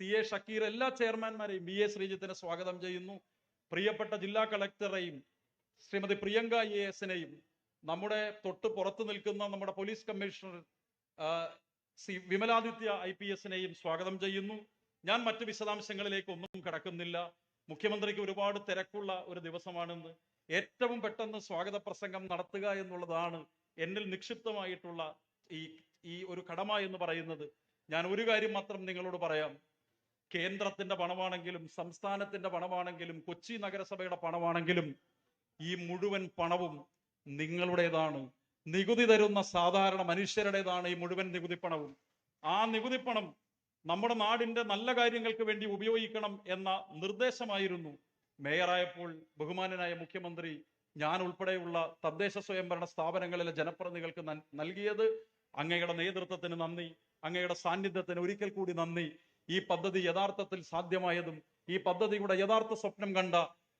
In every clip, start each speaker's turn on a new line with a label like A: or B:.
A: C A Shakir എല്ലാ ചെയർമാൻമാരെയും B A ശ്രീജിത്തിനെ സ്വാഗതം ചെയ്യുന്നു. പ്രിയപ്പെട്ട ജില്ലാ കളക്ടറെയും ശ്രീമതി പ്രിയങ്ക എ എസിനെയും നമ്മുടെ തൊട്ട് പുറത്തു നിൽക്കുന്ന നമ്മുടെ police commissioner C Vimaladitya I P എസിനെയും സ്വാഗതം ചെയ്യുന്നു. ഞാൻ മറ്റു വിശദാംശങ്ങളിലേക്ക് ഒന്നും കടക്കുന്നില്ല. മുഖ്യമന്ത്രിക്ക് ഒരുപാട് തിരക്കുള്ള ഒരു ദിവസമാണെന്ന്. ഏറ്റവും പെട്ടെന്ന് സ്വാഗത പ്രസംഗം നടത്തുക എന്നുള്ളതാണ് എന്നിൽ നിക്ഷിപ്തമായിട്ടുള്ള ഈ ഈ ഒരു കടമ എന്ന് പറയുന്നത്. ഞാൻ ഒരു കാര്യം മാത്രം നിങ്ങളോട് പറയാം. കേന്ദ്രത്തിന്റെ പണമാണെങ്കിലും സംസ്ഥാനത്തിന്റെ പണമാണെങ്കിലും കൊച്ചി നഗരസഭയുടെ പണമാണെങ്കിലും ഈ മുഴുവൻ പണവും നിങ്ങളുടേതാണ്. നികുതി തരുന്ന സാധാരണ മനുഷ്യരുടേതാണ് ഈ മുഴുവൻ നികുതി പണവും. ആ നികുതി പണം നമ്മുടെ നാടിന്റെ നല്ല കാര്യങ്ങൾക്ക് വേണ്ടി ഉപയോഗിക്കണം എന്ന നിർദ്ദേശമായിരുന്നു. മേയറായപ്പോൾ ബഹുമാനനായ മുഖ്യമന്ത്രി ഞാൻ ഉൾപ്പെടെയുള്ള തദ്ദേശ സ്വയംഭരണ സ്ഥാപനങ്ങളിലെ ജനപ്രതിനിധികൾക്ക് നൽ- നൽകിയത് അങ്ങയുടെ നേതൃത്വത്തിന് നന്ദി അങ്ങയുടെ സാന്നിധ്യത്തിന് ഒരിക്കൽ കൂടി നന്ദി. ഈ പദ്ധതി യഥാർത്ഥത്തിൽ സാധ്യമായതും ഈ പദ്ധതിയുടെ യഥാർത്ഥ സ്വപ്നം കണ്ട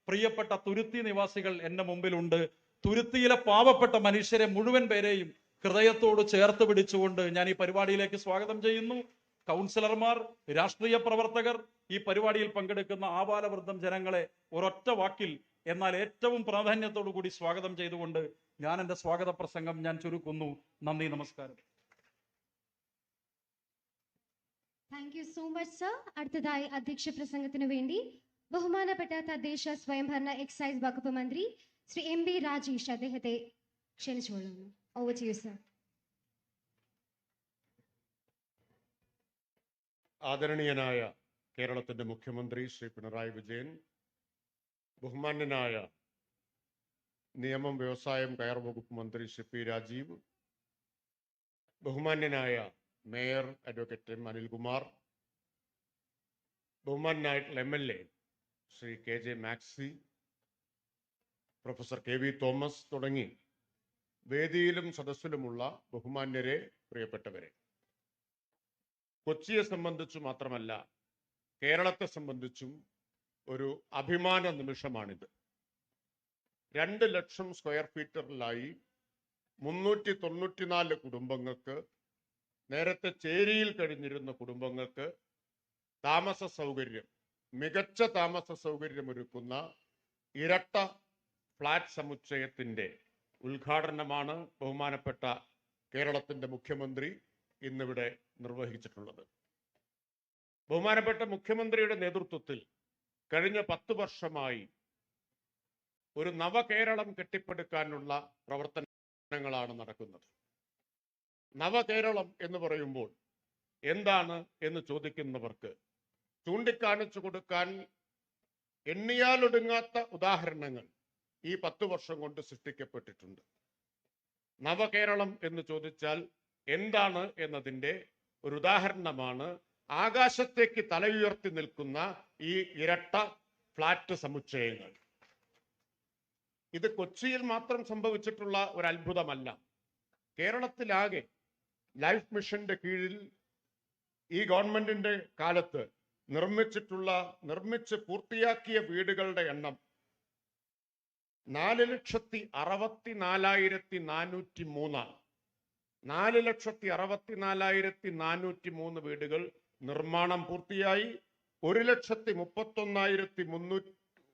A: പ്രിയപ്പെട്ട തുരുത്തി നിവാസികൾ എന്റെ മുമ്പിലുണ്ട്. തുരുത്തിയിലെ പാവപ്പെട്ട മനുഷ്യരെ മുഴുവൻ പേരെയും ഹൃദയത്തോട് ചേർത്ത് പിടിച്ചുകൊണ്ട് ഞാൻ ഈ പരിപാടിയിലേക്ക് സ്വാഗതം ചെയ്യുന്നു. കൗൺസിലർമാർ രാഷ്ട്രീയ പ്രവർത്തകർ ഈ പരിപാടിയിൽ പങ്കെടുക്കുന്ന ആപാലവൃദ്ധം ജനങ്ങളെ ഒരൊറ്റ വാക്കിൽ എന്നാൽ ഏറ്റവും പ്രാധാന്യത്തോടു കൂടി സ്വാഗതം ചെയ്തുകൊണ്ട് ഞാൻ എന്റെ സ്വാഗത പ്രസംഗം ഞാൻ ചുരുക്കുന്നു. നന്ദി നമസ്കാരം.
B: Thank you so much sir അടുത്തതായി അധ്യക്ഷ പ്രസംഗത്തിനു വേണ്ടി ബഹുമാനപ്പെട്ട തദ്ദേശ സ്വയംഭരണ എക്സൈസ് വകുപ്പ് മന്ത്രി ശ്രീ എം ബി രാജേഷ് അദ്ദേഹത്തെ ക്ഷണിച്ചുകൊള്ളുന്നു. ഓവർ ടു യു സർ
C: ആദരണീയനായ കേരളത്തിന്റെ മുഖ്യമന്ത്രി ശ്രീ പിണറായി വിജയൻ ബഹുമാന്യനായ നിയമം വ്യവസായം കയർ വകുപ്പ് മന്ത്രി ശ്രീ പി രാജീവ് ബഹുമാന്യനായ mayor advocate M Anilkumar ബഹുമാനായിട്ടുള്ള M L A Shri K J Maxi professor K V Thomas തുടങ്ങി വേദിയിലും സദസ്സിലുമുള്ള ബഹുമാന്യരെ പ്രിയപ്പെട്ടവരെ. കൊച്ചിയെ സംബന്ധിച്ചു മാത്രമല്ല കേരളത്തെ സംബന്ധിച്ചും ഒരു അഭിമാന നിമിഷമാണിത്. രണ്ട് ലക്ഷം സ്ക്വയർ ഫീറ്ററിലായി മുന്നൂറ്റി തൊണ്ണൂറ്റിനാല് കുടുംബങ്ങൾക്ക് നേരത്തെ ചേരിയിൽ കഴിഞ്ഞിരുന്ന കുടുംബങ്ങൾക്ക് താമസ സൗകര്യം മികച്ച താമസ സൗകര്യം ഒരുക്കുന്ന ഇരട്ട ഫ്ലാറ്റ് സമുച്ചയത്തിന്റെ ഉദ്ഘാടനമാണ് ബഹുമാനപ്പെട്ട കേരളത്തിന്റെ മുഖ്യമന്ത്രി ഇന്നിവിടെ നിർവഹിച്ചിട്ടുള്ളത്. ബഹുമാനപ്പെട്ട മുഖ്യമന്ത്രിയുടെ നേതൃത്വത്തിൽ കഴിഞ്ഞ പത്ത് വർഷമായി ഒരു നവകേരളം കെട്ടിപ്പടുക്കാനുള്ള പ്രവർത്തനങ്ങളാണ് നടക്കുന്നത്. നവകേരളം എന്ന് പറയുമ്പോൾ എന്താണ് എന്ന് ചോദിക്കുന്നവർക്ക് ചൂണ്ടിക്കാണിച്ചു കൊടുക്കാൻ എണ്ണിയാലൊടുങ്ങാത്ത ഉദാഹരണങ്ങൾ ഈ പത്തു വർഷം കൊണ്ട് സൃഷ്ടിക്കപ്പെട്ടിട്ടുണ്ട്. നവകേരളം എന്ന് ചോദിച്ചാൽ എന്താണ് എന്നതിന്റെ ഒരു ഉദാഹരണമാണ് ആകാശത്തേക്ക് തലയുയർത്തി നിൽക്കുന്ന ഈ ഇരട്ട ഫ്ലാറ്റ് സമുച്ചയങ്ങൾ. ഇത് കൊച്ചിയിൽ മാത്രം സംഭവിച്ചിട്ടുള്ള ഒരു അത്ഭുതമല്ല. കേരളത്തിലാകെ ലൈഫ് മിഷന്റെ കീഴിൽ ഈ ഗവൺമെന്റിന്റെ കാലത്ത് നിർമ്മിച്ചിട്ടുള്ള നിർമ്മിച്ച് പൂർത്തിയാക്കിയ വീടുകളുടെ എണ്ണം നാല് ലക്ഷത്തി അറുപത്തി നാലായിരത്തി നാനൂറ്റി മൂന്നാണ്. നാല് ലക്ഷത്തി അറുപത്തി നാലായിരത്തി നാനൂറ്റി മൂന്ന് വീടുകൾ നിർമ്മാണം പൂർത്തിയായി. ഒരു ലക്ഷത്തി മുപ്പത്തൊന്നായിരത്തി മുന്നൂറ്റി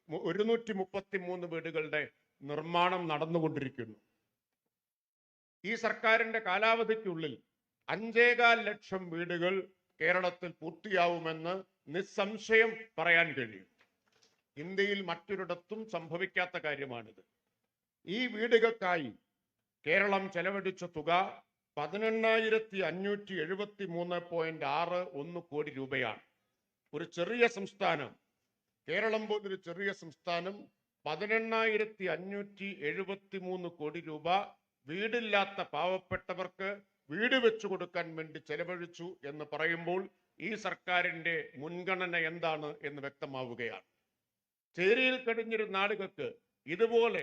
C: ഒരുന്നൂറ്റി മുപ്പത്തി മൂന്ന് വീടുകളുടെ നിർമ്മാണം നടന്നുകൊണ്ടിരിക്കുന്നു. ഈ സർക്കാരിന്റെ കാലാവധിക്കുള്ളിൽ അഞ്ചേകാൽ ലക്ഷം വീടുകൾ കേരളത്തിൽ പൂർത്തിയാവുമെന്ന് നിസ്സംശയം പറയാൻ കഴിയും. ഇന്ത്യയിൽ മറ്റൊരിടത്തും സംഭവിക്കാത്ത കാര്യമാണിത്. ഈ വീടുകൾക്കായി കേരളം ചെലവഴിച്ച തുക പതിനെണ്ണായിരത്തി അഞ്ഞൂറ്റി എഴുപത്തി മൂന്ന് പോയിന്റ് ആറ് ഒന്ന് കോടി രൂപയാണ്. ഒരു ചെറിയ സംസ്ഥാനം കേരളം പോലൊരു ചെറിയ സംസ്ഥാനം പതിനെണ്ണായിരത്തി അഞ്ഞൂറ്റി എഴുപത്തി മൂന്ന് കോടി രൂപ വീടില്ലാത്ത പാവപ്പെട്ടവർക്ക് വീട് വെച്ചു കൊടുക്കാൻ വേണ്ടി ചെലവഴിച്ചു എന്ന് പറയുമ്പോൾ ഈ സർക്കാരിന്റെ മുൻഗണന എന്താണ് എന്ന് വ്യക്തമാവുകയാണ്. ചേരിയിൽ കഴിഞ്ഞിരുന്ന ആളുകൾക്ക് ഇതുപോലെ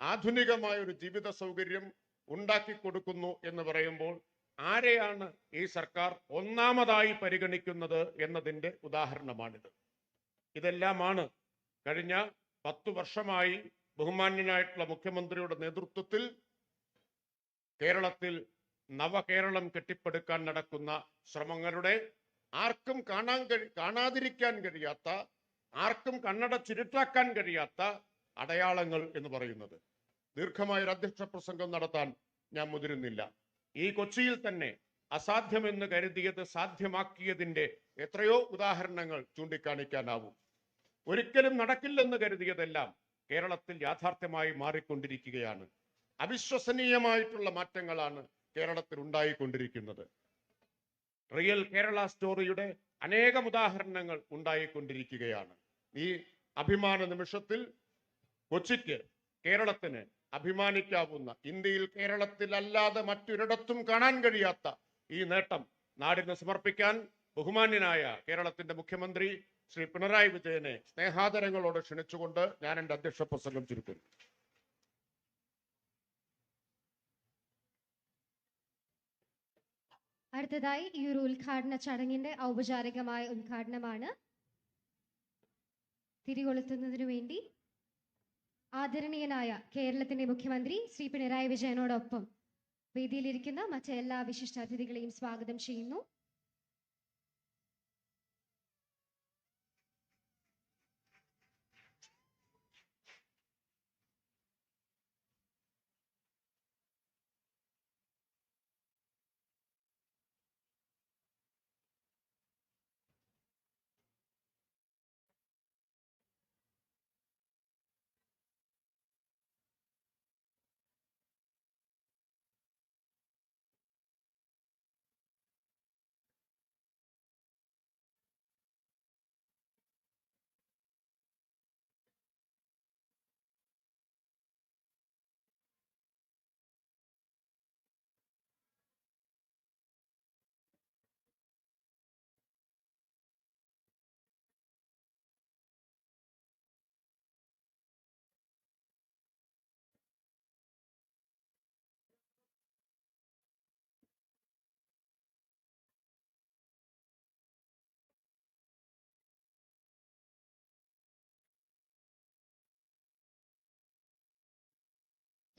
C: ആധുനികമായ ഒരു ജീവിത സൗകര്യം ഉണ്ടാക്കി കൊടുക്കുന്നു എന്ന് പറയുമ്പോൾ ആരെയാണ് ഈ സർക്കാർ ഒന്നാമതായി പരിഗണിക്കുന്നത് എന്നതിന്റെ ഉദാഹരണമാണിത്. ഇതെല്ലാമാണ് കഴിഞ്ഞ പത്തു വർഷമായി ബഹുമാന്യനായിട്ടുള്ള മുഖ്യമന്ത്രിയുടെ നേതൃത്വത്തിൽ കേരളത്തിൽ നവകേരളം കെട്ടിപ്പടുക്കാൻ നടക്കുന്ന ശ്രമങ്ങളുടെ ആർക്കും കാണാൻ കഴി കാണാതിരിക്കാൻ കഴിയാത്ത ആർക്കും കണ്ണട ചുരുട്ടാക്കാൻ കഴിയാത്ത അടയാളങ്ങൾ എന്ന് പറയുന്നത്. ദീർഘമായ ഒരു അധ്യക്ഷ പ്രസംഗം നടത്താൻ ഞാൻ മുതിരുന്നില്ല. ഈ കൊച്ചിയിൽ തന്നെ അസാധ്യമെന്ന് കരുതിയത് സാധ്യമാക്കിയതിന്റെ എത്രയോ ഉദാഹരണങ്ങൾ ചൂണ്ടിക്കാണിക്കാനാവും. ഒരിക്കലും നടക്കില്ലെന്ന് കരുതിയതെല്ലാം കേരളത്തിൽ യാഥാർത്ഥ്യമായി മാറിക്കൊണ്ടിരിക്കുകയാണ്. അവിശ്വസനീയമായിട്ടുള്ള മാറ്റങ്ങളാണ് കേരളത്തിൽ ഉണ്ടായിക്കൊണ്ടിരിക്കുന്നത്. റിയൽ കേരള സ്റ്റോറിയുടെ അനേകം ഉദാഹരണങ്ങൾ ഉണ്ടായിക്കൊണ്ടിരിക്കുകയാണ്. ഈ അഭിമാന നിമിഷത്തിൽ കൊച്ചിക്ക് കേരളത്തിന് അഭിമാനിക്കാവുന്ന ഇന്ത്യയിൽ കേരളത്തിൽ അല്ലാതെ മറ്റൊരിടത്തും കാണാൻ കഴിയാത്ത ഈ നേട്ടം നാടിന് സമർപ്പിക്കാൻ ബഹുമാന്യനായ കേരളത്തിന്റെ മുഖ്യമന്ത്രി ശ്രീ പിണറായി വിജയനെ സ്നേഹാദരങ്ങളോട് ക്ഷണിച്ചുകൊണ്ട് ഞാൻ എന്റെ അധ്യക്ഷ പ്രസംഗം ചുരുക്കുന്നു.
B: അടുത്തതായി ഈ ഒരു ഉദ്ഘാടന ചടങ്ങിന്റെ ഔപചാരികമായ ഉദ്ഘാടനമാണ്. തിരികൊളുത്തുന്നതിനു വേണ്ടി ആദരണീയനായ കേരളത്തിന്റെ മുഖ്യമന്ത്രി ശ്രീ പിണറായി വിജയനോടൊപ്പം വേദിയിലിരിക്കുന്ന മറ്റെല്ലാ വിശിഷ്ടാതിഥികളെയും സ്വാഗതം ചെയ്യുന്നു.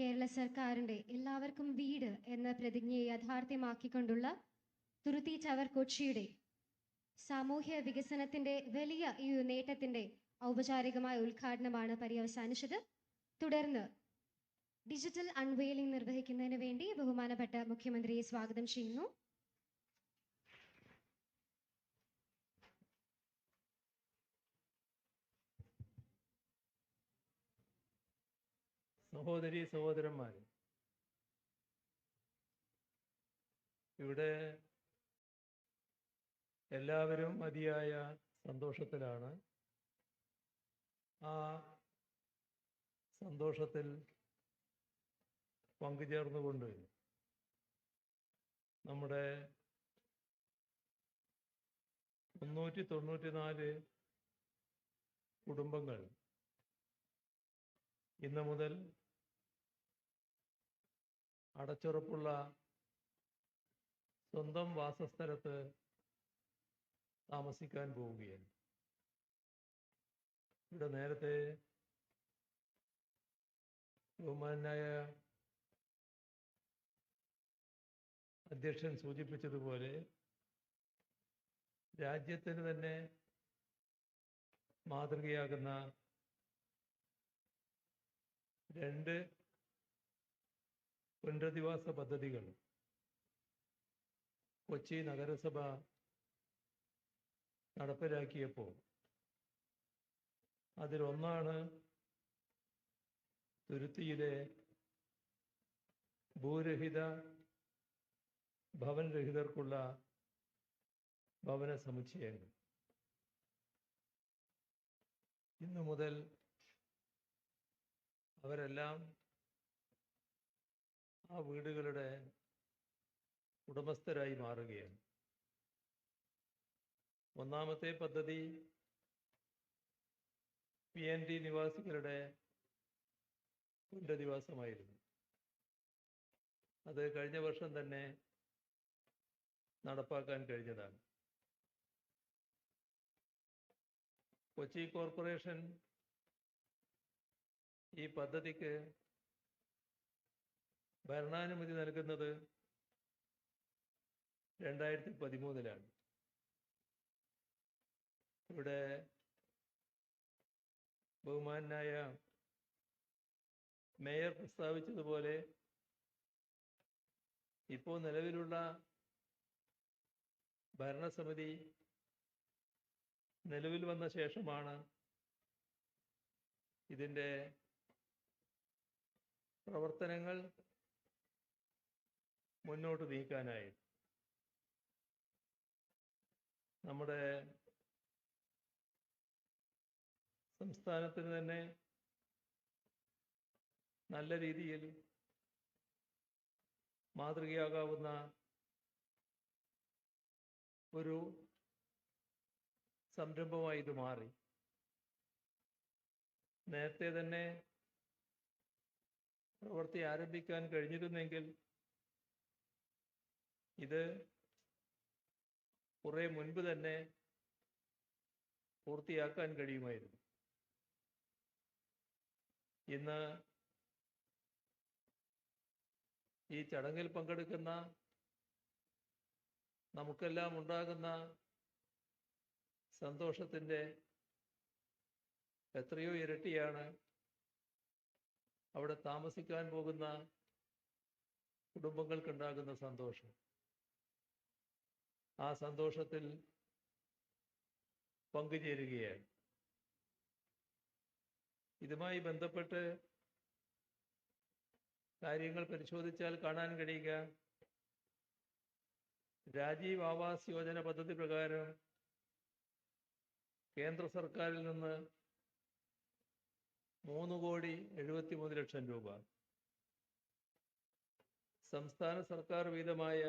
B: കേരള സർക്കാരിന്റെ എല്ലാവർക്കും വീട് എന്ന പ്രതിജ്ഞയെ യാഥാർത്ഥ്യമാക്കിക്കൊണ്ടുള്ള തുരുത്തി ചവർ കൊച്ചിയുടെ സാമൂഹ്യ വികസനത്തിന്റെ വലിയ ഈ നേട്ടത്തിന്റെ ഔപചാരികമായ ഉദ്ഘാടനമാണ് പര്യവസാനിച്ചത്. തുടർന്ന് ഡിജിറ്റൽ അൺവെയിലിംഗ് നിർവഹിക്കുന്നതിന് വേണ്ടി ബഹുമാനപ്പെട്ട മുഖ്യമന്ത്രിയെ സ്വാഗതം ചെയ്യുന്നു.
D: സഹോദരി സഹോദരന്മാരെ ഇവിടെ എല്ലാവരും മതിയായ സന്തോഷത്തിലാണ്. ആ സന്തോഷത്തിൽ പങ്കുചേർന്നുകൊണ്ട് നമ്മുടെ മുന്നൂറ്റി തൊണ്ണൂറ്റിനാല് കുടുംബങ്ങൾ ഇന്ന് മുതൽ അടച്ചുറപ്പുള്ള സ്വന്തം വാസസ്ഥലത്ത് താമസിക്കാൻ പോവുകയാണ്. ഇവിടെ നേരത്തെ ബഹുമാനായ അധ്യക്ഷൻ സൂചിപ്പിച്ചതുപോലെ രാജ്യത്തിന് തന്നെ മാതൃകയാകുന്ന രണ്ട് പുനരധിവാസ പദ്ധതികൾ. കൊച്ചി നഗരസഭ നടപ്പിലാക്കിയപ്പോൾ അതിലൊന്നാണ് തുരുത്തിയിലെ ഭൂരഹിത ഭവനരഹിതർക്കുള്ള ഭവന സമുച്ചയങ്ങൾ. ഇന്നു മുതൽ അവരെല്ലാം ആ വീടുകളുടെ ഉടമസ്ഥരായി മാറുകയാണ്. ഒന്നാമത്തെ പദ്ധതി പി എൻ ഡി നിവാസികളുടെ പുനരധിവാസമായിരുന്നു. അത് കഴിഞ്ഞ വർഷം തന്നെ നടപ്പാക്കാൻ കഴിഞ്ഞതാണ്. കൊച്ചി കോർപ്പറേഷൻ ഈ പദ്ധതിക്ക് ഭരണാനുമതി നൽകുന്നത് രണ്ടായിരത്തി പതിമൂന്നിലാണ് ഇവിടെ ബഹുമാനായ മേയർ പ്രസ്താവിച്ചതുപോലെ ഇപ്പോൾ നിലവിലുള്ള ഭരണസമിതി നിലവിൽ വന്ന ശേഷമാണ് ഇതിന്റെ പ്രവർത്തനങ്ങൾ മുന്നോട്ട് നീക്കാനായി നമ്മുടെ സംസ്ഥാനത്തിന് തന്നെ നല്ല രീതിയിൽ മാതൃകയാകാവുന്ന ഒരു സംരംഭമായി ഇത് മാറി. നേരത്തെ തന്നെ പ്രവൃത്തി ആരംഭിക്കാൻ കഴിഞ്ഞിരുന്നെങ്കിൽ ഇത് കുറെ മുൻപ് തന്നെ പൂർത്തിയാക്കാൻ കഴിയുമായിരുന്നു. ഇന്ന് ഈ ചടങ്ങിൽ പങ്കെടുക്കുന്ന നമുക്കെല്ലാം ഉണ്ടാകുന്ന സന്തോഷത്തിന്റെ എത്രയോ ഇരട്ടിയാണ് അവിടെ താമസിക്കാൻ പോകുന്ന കുടുംബങ്ങൾക്കുണ്ടാകുന്ന സന്തോഷം. ആ സന്തോഷത്തിൽ പങ്കുചേരുകയാണ്. ഇതുമായി ബന്ധപ്പെട്ട് കാര്യങ്ങൾ പരിശോധിച്ചാൽ കാണാൻ കഴിയുക. രാജീവ് ആവാസ് യോജന പദ്ധതി പ്രകാരം കേന്ദ്ര സർക്കാരിൽ നിന്ന് മൂന്ന് കോടി എഴുപത്തി മൂന്ന് ലക്ഷം രൂപ. സംസ്ഥാന സർക്കാർ വീതമായ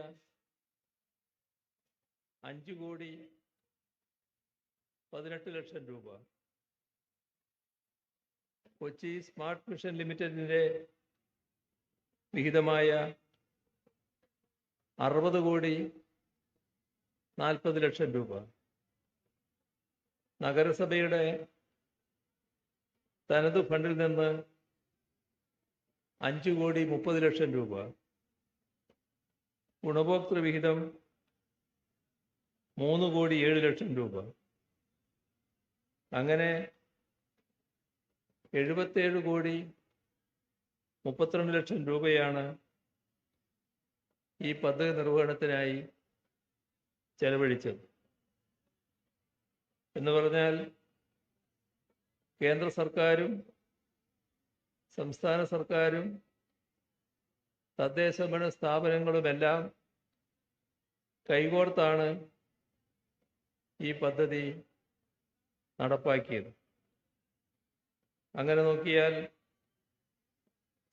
D: അഞ്ച് കോടി പതിനെട്ട് ലക്ഷം രൂപ. കൊച്ചി സ്മാർട്ട് മിഷൻ ലിമിറ്റഡിന്റെ വിഹിതമായ അറുപത് കോടി നാൽപ്പത് ലക്ഷം രൂപ. നഗരസഭയുടെ തനത് ഫണ്ടിൽ നിന്ന് അഞ്ച് കോടി മുപ്പത് ലക്ഷം രൂപ. ഗുണഭോക്തൃ വിഹിതം മൂന്ന് കോടി ഏഴ് ലക്ഷം രൂപ. അങ്ങനെ എഴുപത്തേഴ് കോടി മുപ്പത്തിരണ്ട് ലക്ഷം രൂപയാണ് ഈ പദ്ധതി നിർവഹണത്തിനായി ചെലവഴിച്ചത്. എന്ന് പറഞ്ഞാൽ കേന്ദ്ര സർക്കാരും സംസ്ഥാന സർക്കാരും തദ്ദേശ ഭരണ സ്ഥാപനങ്ങളുമെല്ലാം കൈകോർത്താണ് ഈ പദ്ധതി നടപ്പാക്കിയത്. അങ്ങനെ നോക്കിയാൽ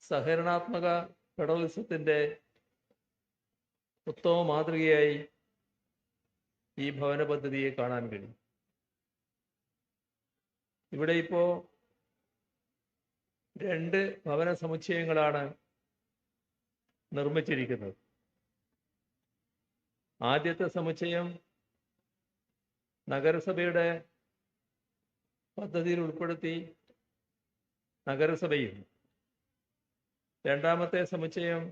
D: സഹകരണാത്മക ഫെഡറലിസത്തിന്റെ ഉത്തമ മാതൃകയായി ഈ ഭവന പദ്ധതിയെ കാണാൻ കഴിയും. ഇവിടെ ഇപ്പോൾ രണ്ട് ഭവന സമുച്ചയങ്ങളാണ് നിർമ്മിച്ചിരിക്കുന്നത്. ആദ്യത്തെ സമുച്ചയം നഗരസഭയുടെ പദ്ധതിയിൽ ഉൾപ്പെടുത്തി നഗരസഭയും. രണ്ടാമത്തെ സമുച്ചയം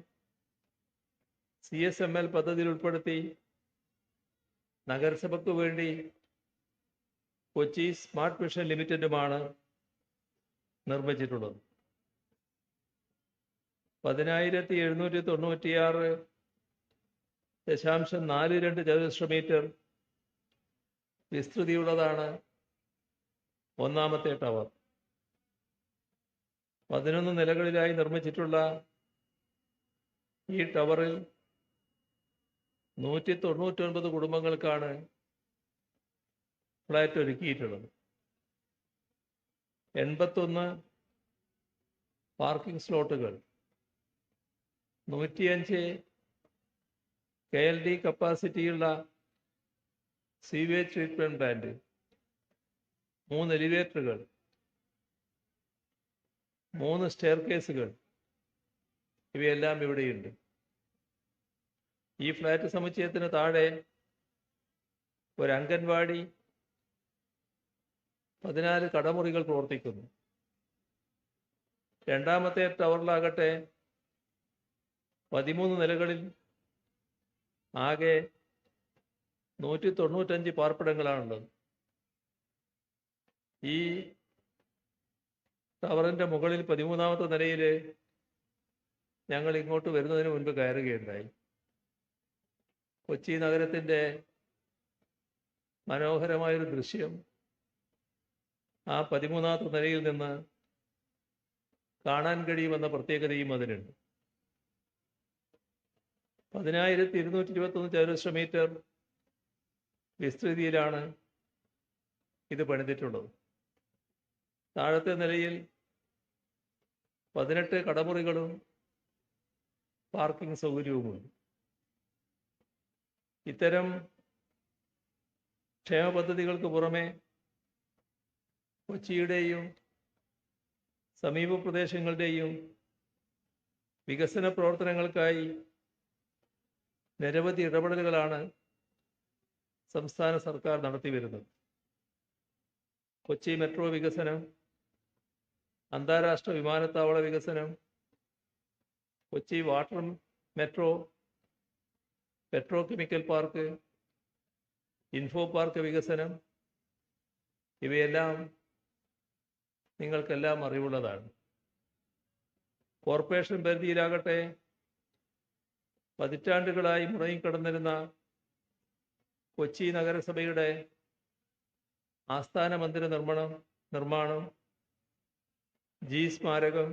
D: സി എസ് എം എൽ പദ്ധതിയിൽ ഉൾപ്പെടുത്തി നഗരസഭയ്ക്ക് വേണ്ടി കൊച്ചി സ്മാർട്ട് മിഷൻ ലിമിറ്റഡുമാണ് നിർമ്മിച്ചിട്ടുള്ളത്. പതിനായിരത്തി എഴുന്നൂറ്റി തൊണ്ണൂറ്റിയാറ് ദശാംശം നാല് രണ്ട് ചതുരശ്ര മീറ്റർ വിസ്തൃതിയുള്ളതാണ് ഒന്നാമത്തെ ടവർ. പതിനൊന്ന് നിലകളിലായി നിർമ്മിച്ചിട്ടുള്ള ഈ ടവറിൽ നൂറ്റി തൊണ്ണൂറ്റൊൻപത് കുടുംബങ്ങൾക്കാണ് ഫ്ലാറ്റ് ഒരുക്കിയിട്ടുള്ളത്. എൺപത്തൊന്ന് പാർക്കിംഗ് സ്ലോട്ടുകൾ നൂറ്റിയഞ്ച് കെ എൽ ഡി കപ്പാസിറ്റിയുള്ള സീവേജ് ട്രീറ്റ്മെന്റ് പ്ലാന്റ് മൂന്ന് എലിവേറ്ററുകൾ മൂന്ന് സ്റ്റെയർ കേസുകൾ ഇവയെല്ലാം ഇവിടെയുണ്ട്. ഈ ഫ്ലാറ്റ് സമുച്ചയത്തിന് താഴെ ഒരു അംഗൻവാടി പതിനാല് കടമുറികൾ പ്രവർത്തിക്കുന്നു. രണ്ടാമത്തെ ടവറിലാകട്ടെ പതിമൂന്ന് നിലകളിൽ ആകെ നൂറ്റി തൊണ്ണൂറ്റഞ്ച് പാർപ്പിടങ്ങളാണുള്ളത്. ഈ ടവറിന്റെ മുകളിൽ പതിമൂന്നാമത്തെ നിലയിൽ ഞങ്ങൾ ഇങ്ങോട്ട് വരുന്നതിന് മുൻപ് കയറുകയുണ്ടായി. കൊച്ചി നഗരത്തിന്റെ മനോഹരമായൊരു ദൃശ്യം. ആ പതിമൂന്നാമത്തെ നിലയിൽ നിന്ന് കാണാൻ കഴിയുമെന്ന പ്രത്യേകതയും അതിനുണ്ട്. പതിനായിരത്തി ഇരുന്നൂറ്റി ഇരുപത്തൊന്ന് ചതുരശ്ര മീറ്റർ വിസ്തൃതിയിലാണ് ഇത് പണിതിട്ടുള്ളത്. താഴത്തെ നിലയിൽ പതിനെട്ട് കടമുറികളും പാർക്കിംഗ് സൗകര്യവുമുണ്ട്. ഇത്തരം ക്ഷേമ പദ്ധതികൾക്ക് പുറമെ കൊച്ചിയുടെയും സമീപ പ്രദേശങ്ങളുടെയും വികസന പ്രവർത്തനങ്ങൾക്കായി നിരവധി ഇടപെടലുകളാണ് സംസ്ഥാന സർക്കാർ നടത്തി വരുന്നത് കൊച്ചി മെട്രോ വികസനം അന്താരാഷ്ട്ര വിമാനത്താവള വികസനം Kochi water metro petrochemical park info park വികസനം ഇവയെല്ലാം നിങ്ങൾക്കെല്ലാം അറിവുള്ളതാണ്. കോർപ്പറേഷൻ പരിധിയിലാകട്ടെ പതിറ്റാണ്ടുകളായി മുടങ്ങിക്കിടന്നിരുന്ന കൊച്ചി നഗരസഭയുടെ ആസ്ഥാന മന്ദിര നിർമ്മാണം നിർമ്മാണം ജി സ്മാരകം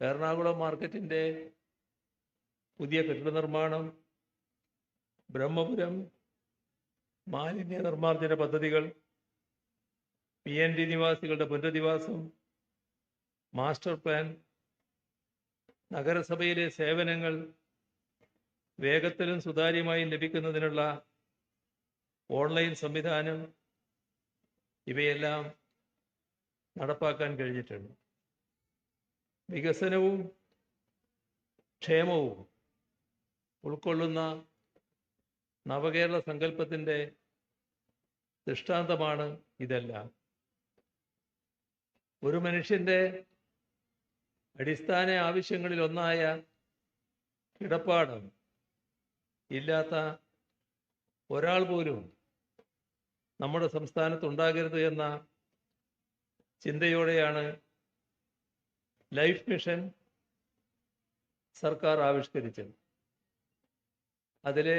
D: എറണാകുളം മാർക്കറ്റിന്റെ പുതിയ കെട്ടിട നിർമ്മാണം ബ്രഹ്മപുരം മാലിന്യ നിർമ്മാർജന പദ്ധതികൾ പി എൻ ഡി നിവാസികളുടെ പുനരധിവാസം മാസ്റ്റർ പ്ലാൻ നഗരസഭയിലെ സേവനങ്ങൾ വേഗത്തിലും സുതാര്യമായും ലഭിക്കുന്നതിനുള്ള ഓൺലൈൻ സംവിധാനം ഇവയെല്ലാം നടപ്പാക്കാൻ കഴിഞ്ഞിട്ടുണ്ട്. വികസനവും ക്ഷേമവും ഉൾക്കൊള്ളുന്ന നവകേരള സങ്കല്പത്തിന്റെ ദൃഷ്ടാന്തമാണ് ഇതെല്ലാം. ഒരു മനുഷ്യന്റെ അടിസ്ഥാന ആവശ്യങ്ങളിൽ ഒന്നായ കിടപ്പാടം ഇല്ലാത്ത ഒരാൾ പോലും നമ്മുടെ സംസ്ഥാനത്ത് ഉണ്ടാകരുത് എന്ന ചിന്തയോടെയാണ് ലൈഫ് മിഷൻ സർക്കാർ ആവിഷ്കരിച്ചത്. അതിലെ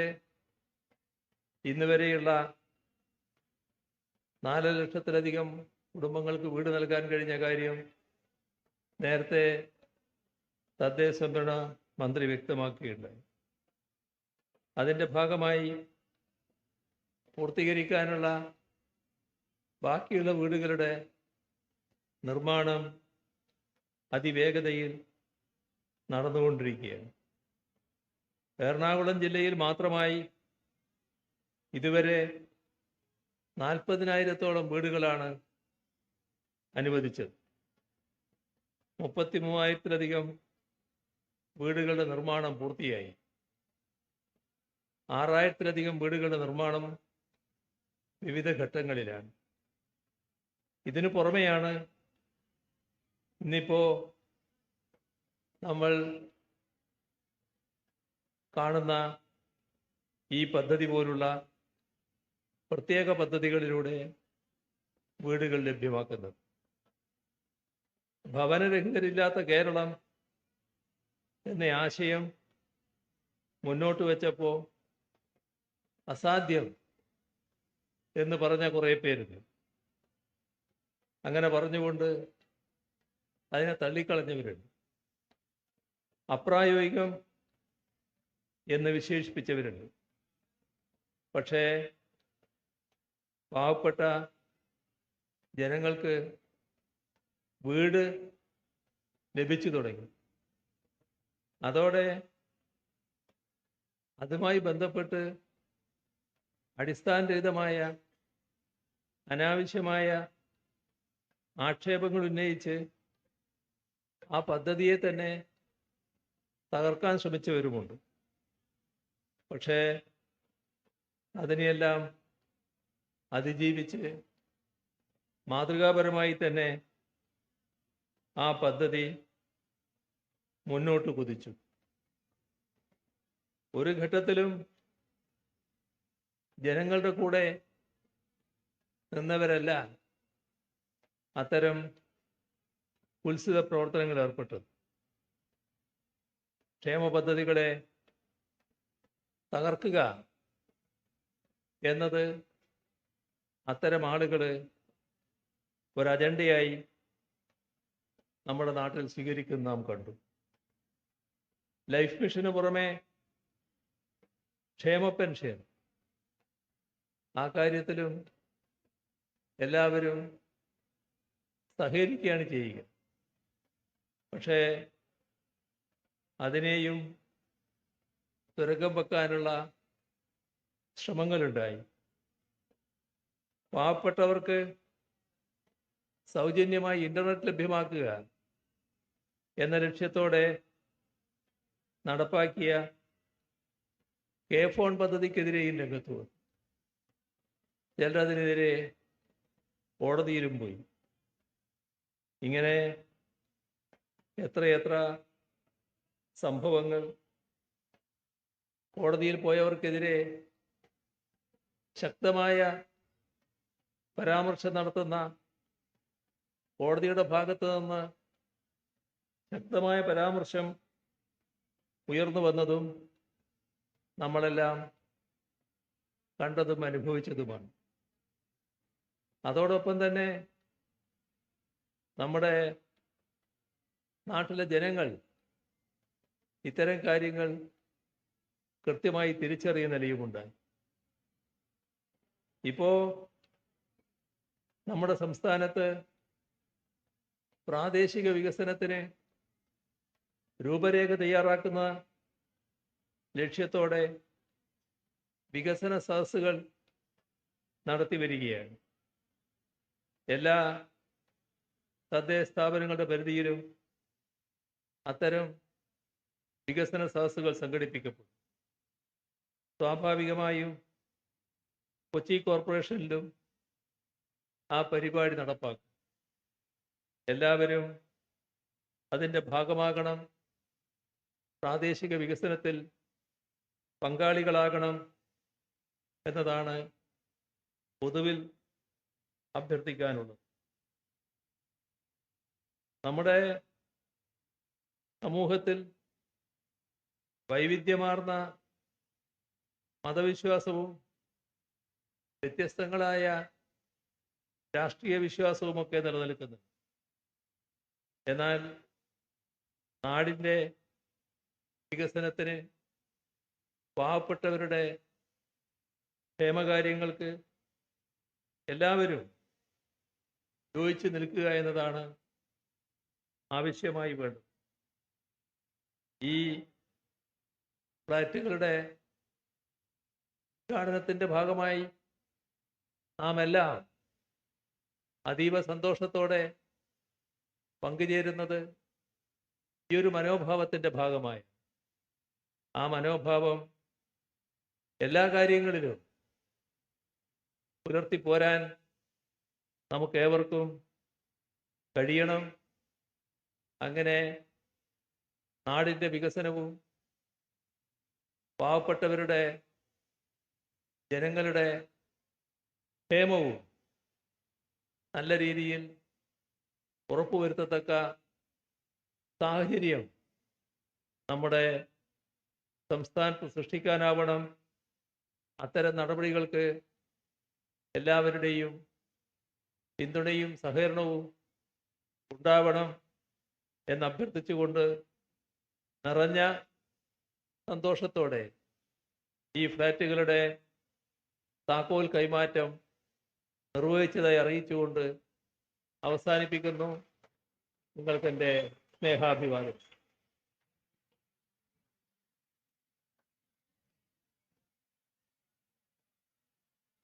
D: ഇന്ന് വരെയുള്ള നാല് ലക്ഷത്തിലധികം കുടുംബങ്ങൾക്ക് വീട് നൽകാൻ കഴിഞ്ഞ കാര്യം നേരത്തെ തദ്ദേശ സംഭരണ മന്ത്രി വ്യക്തമാക്കിയിട്ടുണ്ടായി അതിന്റെ ഭാഗമായി പൂർത്തീകരിക്കാനുള്ള ബാക്കിയുള്ള വീടുകളുടെ നിർമ്മാണം അതിവേഗതയിൽ നടന്നുകൊണ്ടിരിക്കുകയാണ്. എറണാകുളം ജില്ലയിൽ മാത്രമായി ഇതുവരെ നാൽപ്പതിനായിരത്തോളം വീടുകളാണ് അനുവദിച്ചത്. മുപ്പത്തി മൂവായിരത്തിലധികം വീടുകളുടെ നിർമ്മാണം പൂർത്തിയായി. ആറായിരത്തിലധികം വീടുകളുടെ നിർമ്മാണം വിവിധ ഘട്ടങ്ങളിലാണ്. ഇതിനു പുറമെയാണ് ഇന്നിപ്പോ നമ്മൾ കാണുന്ന ഈ പദ്ധതി പോലുള്ള പ്രത്യേക പദ്ധതികളിലൂടെ വീടുകൾ ലഭ്യമാക്കുന്നത്. ഭവനരഹിതരില്ലാത്ത കേരളം എന്ന ആശയം മുന്നോട്ട് വെച്ചപ്പോ അസാധ്യം എന്ന് പറഞ്ഞ കുറെ പേരുണ്ട്. അങ്ങനെ പറഞ്ഞുകൊണ്ട് അതിനെ തള്ളിക്കളഞ്ഞവരുണ്ട്. അപ്രായോഗികം എന്ന് വിശേഷിപ്പിച്ചവരുണ്ട്. പക്ഷേ പാവപ്പെട്ട ജനങ്ങൾക്ക് വീട് ലഭിച്ചു തുടങ്ങി. അതോടെ അതുമായി ബന്ധപ്പെട്ട് അടിസ്ഥാനരഹിതമായ അനാവശ്യമായ ആക്ഷേപങ്ങൾ ഉന്നയിച്ച് ആ പദ്ധതിയെ തന്നെ തകർക്കാൻ ശ്രമിച്ചവരുമുണ്ട്. പക്ഷേ അതിനെയെല്ലാം അതിജീവിച്ച് മാതൃകാപരമായി തന്നെ ആ പദ്ധതി മുന്നോട്ട് കുതിച്ചു. ഒരു ഘട്ടത്തിലും ജനങ്ങളുടെ കൂടെ നിന്നവരല്ല അത്തരം ഉത്സിത പ്രവർത്തനങ്ങളിൽ ഏർപ്പെട്ടത്. ക്ഷേമ പദ്ധതികളെ തകർക്കുക എന്നത് അത്തരം ആളുകൾ ഒരു അജണ്ടയായി നമ്മുടെ നാട്ടിൽ സ്വീകരിക്കുന്ന നാം കണ്ടു. ലൈഫ് മിഷന് പുറമെ ക്ഷേമ പെൻഷൻ ആ കാര്യത്തിലും എല്ലാവരും സഹകരിക്കുകയാണ് ചെയ്യുക. പക്ഷേ അതിനെയും തുരങ്കം വെക്കാനുള്ള ശ്രമങ്ങളുണ്ടായി. പാവപ്പെട്ടവർക്ക് സൗജന്യമായി ഇന്റർനെറ്റ് ലഭ്യമാക്കുക എന്ന ലക്ഷ്യത്തോടെ നടപ്പാക്കിയ കെ ഫോൺ പദ്ധതിക്കെതിരെയും രംഗത്ത് വന്നു ചിലരതിനെതിരെ കോടതിയിലും പോയി. ഇങ്ങനെ എത്രയെത്ര സംഭവങ്ങൾ കോടതിയിൽ പോയവർക്കെതിരെ ശക്തമായ പരാമർശം നടത്തുന്ന കോടതിയുടെ ഭാഗത്ത് നിന്ന് ശക്തമായ പരാമർശം ഉയർന്നു വന്നതും നമ്മളെല്ലാം കണ്ടതും അനുഭവിച്ചതുമാണ്. അതോടൊപ്പം തന്നെ നമ്മുടെ നാട്ടിലെ ജനങ്ങൾ ഇത്തരം കാര്യങ്ങൾ കൃത്യമായി തിരിച്ചറിയുന്ന നിലയുമുണ്ട്. ഇപ്പോ നമ്മുടെ സംസ്ഥാനത്ത് പ്രാദേശിക വികസനത്തിന് രൂപരേഖ തയ്യാറാക്കുന്ന ലക്ഷ്യത്തോടെ വികസന സദസ്സുകൾ നടത്തി വരികയാണ്. എല്ലാ തദ്ദേശ സ്ഥാപനങ്ങളുടെ പരിധിയിലും അത്തരം വികസന സദസ്സുകൾ സംഘടിപ്പിക്കപ്പെടും. സ്വാഭാവികമായും കൊച്ചി കോർപ്പറേഷനിലും ആ പരിപാടി നടപ്പാക്കും. എല്ലാവരും അതിന്റെ ഭാഗമാകണം പ്രാദേശിക വികസനത്തിൽ പങ്കാളികളാകണം എന്നതാണ് പൊതുവിൽ അഭ്യർത്ഥിക്കാനുള്ളത് നമ്മുടെ സമൂഹത്തിൽ വൈവിധ്യമാർന്ന മതവിശ്വാസവും വ്യത്യസ്തങ്ങളായ രാഷ്ട്രീയ വിശ്വാസവും ഒക്കെ നിലനിൽക്കുന്നു എന്നാൽ നാടിന്റെ വികസനത്തിന് പാവപ്പെട്ടവരുടെ ക്ഷേമകാര്യങ്ങൾക്ക് എല്ലാവരും യോജിച്ച് നിൽക്കുക എന്നതാണ് ആവശ്യമായി വേണ്ടത്. ഈ ഫ്ലാറ്റുകളുടെ ഉദ്ഘാടനത്തിന്റെ ഭാഗമായി നാം എല്ലാം അതീവ സന്തോഷത്തോടെ പങ്കുചേരുന്നത് ഈ ഒരു മനോഭാവത്തിന്റെ ഭാഗമായി. ആ മനോഭാവം എല്ലാ കാര്യങ്ങളിലും പുലർത്തിപ്പോരാൻ നമുക്കേവർക്കും കഴിയണം. അങ്ങനെ നാടിന്റെ വികസനവും പാവപ്പെട്ടവരുടെ ജനങ്ങളുടെ ക്ഷേമവും നല്ല രീതിയിൽ ഉറപ്പുവരുത്തത്തക്ക സാഹചര്യം നമ്മുടെ സംസ്ഥാനത്ത് സൃഷ്ടിക്കാനാവണം. അത്തരം നടപടികൾക്ക് എല്ലാവരുടെയും പിന്തുണയും സഹകരണവും ഉണ്ടാവണം എന്ന് അഭ്യർത്ഥിച്ചുകൊണ്ട് നിറഞ്ഞ സന്തോഷത്തോടെ ഈ ഫ്ലാറ്റുകളുടെ താക്കോൽ കൈമാറ്റം നിർവഹിച്ചതായി അറിയിച്ചുകൊണ്ട് അവസാനിപ്പിക്കുന്നു. നിങ്ങൾക്കെന്റെ സ്നേഹാഭിവാദം.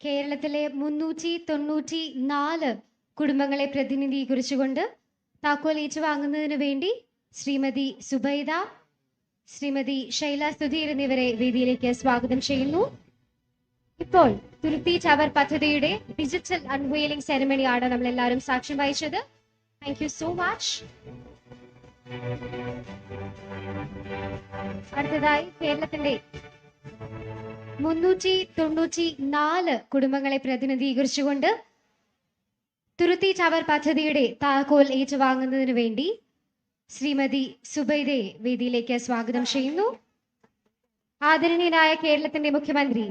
B: കേരളത്തിലെ മുന്നൂറ്റി തൊണ്ണൂറ്റി നാല് കുടുംബങ്ങളെ പ്രതിനിധീകരിച്ചുകൊണ്ട് താക്കോൽ ഏറ്റുവാങ്ങുന്നതിന് വേണ്ടി ശ്രീമതി സുബൈദ ശ്രീമതി ശൈല സുധീർ എന്നിവരെ വേദിയിലേക്ക് സ്വാഗതം ചെയ്യുന്നു. ഇപ്പോൾ തുരുത്തി ടവർ പദ്ധതിയുടെ ഡിജിറ്റൽ അൺവെയിലിംഗ് സെറമണിയാണ് നമ്മൾ എല്ലാവരും സാക്ഷ്യം വഹിച്ചത്. താങ്ക് യു സോ മച്ച് അടുത്തതായി കേരളത്തിന്റെ മുന്നൂറ്റി തൊണ്ണൂറ്റി നാല് കുടുംബങ്ങളെ പ്രതിനിധീകരിച്ചുകൊണ്ട് തുരുത്തി ടവർ പദ്ധതിയുടെ താക്കോൽ ഏറ്റുവാങ്ങുന്നതിന് വേണ്ടി ശ്രീമതി സുബൈദയെ വേദിയിലേക്ക് സ്വാഗതം ചെയ്യുന്നു. ആദരണീയനായ കേരളത്തിന്റെ മുഖ്യമന്ത്രി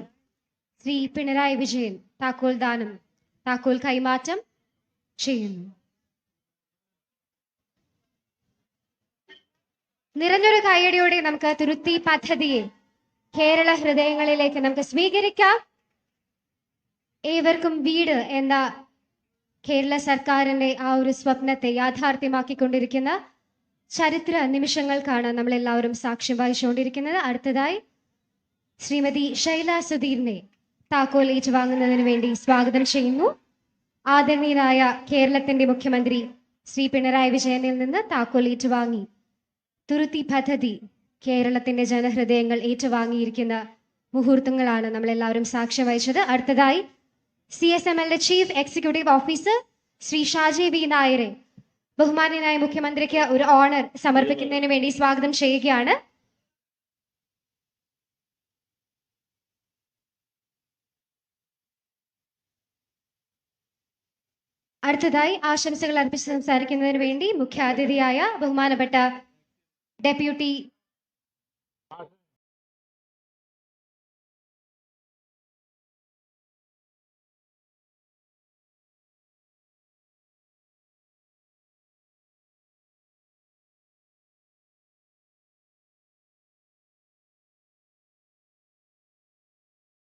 B: ശ്രീ പിണറായി വിജയൻ താക്കോൽ ദാനം താക്കോൽ കൈമാറ്റം ചെയ്യുന്നു. നിറഞ്ഞൊരു കൈയടിയോടെ നമുക്ക് തുരുത്തി പദ്ധതിയെ കേരള ഹൃദയങ്ങളിലേക്ക് നമുക്ക് സ്വീകരിക്കാം. ഏവർക്കും വീട് എന്ന കേരള സർക്കാരിന്റെ ആ ഒരു സ്വപ്നത്തെ യാഥാർത്ഥ്യമാക്കിക്കൊണ്ടിരിക്കുന്ന ചരിത്ര നിമിഷങ്ങൾക്കാണ് നമ്മൾ എല്ലാവരും സാക്ഷ്യം വഹിച്ചുകൊണ്ടിരിക്കുന്നത്. അടുത്തതായി ശ്രീമതി ശൈല സുധീറിനെ താക്കോൽ ഏറ്റുവാങ്ങുന്നതിന് വേണ്ടി സ്വാഗതം ചെയ്യുന്നു. ആദരണീയനായ കേരളത്തിന്റെ മുഖ്യമന്ത്രി ശ്രീ പിണറായി വിജയനിൽ നിന്ന് താക്കോൽ ഏറ്റുവാങ്ങി. തുരുത്തി പദ്ധതി കേരളത്തിന്റെ ജനഹൃദയങ്ങൾ ഏറ്റുവാങ്ങിയിരിക്കുന്ന മുഹൂർത്തങ്ങളാണ് നമ്മൾ എല്ലാവരും സാക്ഷ്യം വഹിച്ചത്. അടുത്തതായി സി എസ് എം എല്ലിന്റെ chief executive officer Shri Shaji V നായരെ ബഹുമാന്യനായ മുഖ്യമന്ത്രിക്ക് ഒരു ഓണർ സമർപ്പിക്കുന്നതിന് വേണ്ടി സ്വാഗതം ചെയ്യുകയാണ്. അടുത്തതായി ആശംസകൾ അർപ്പിച്ച് സംസാരിക്കുന്നതിന് വേണ്ടി മുഖ്യാതിഥിയായ ബഹുമാനപ്പെട്ട ഡെപ്യൂട്ടി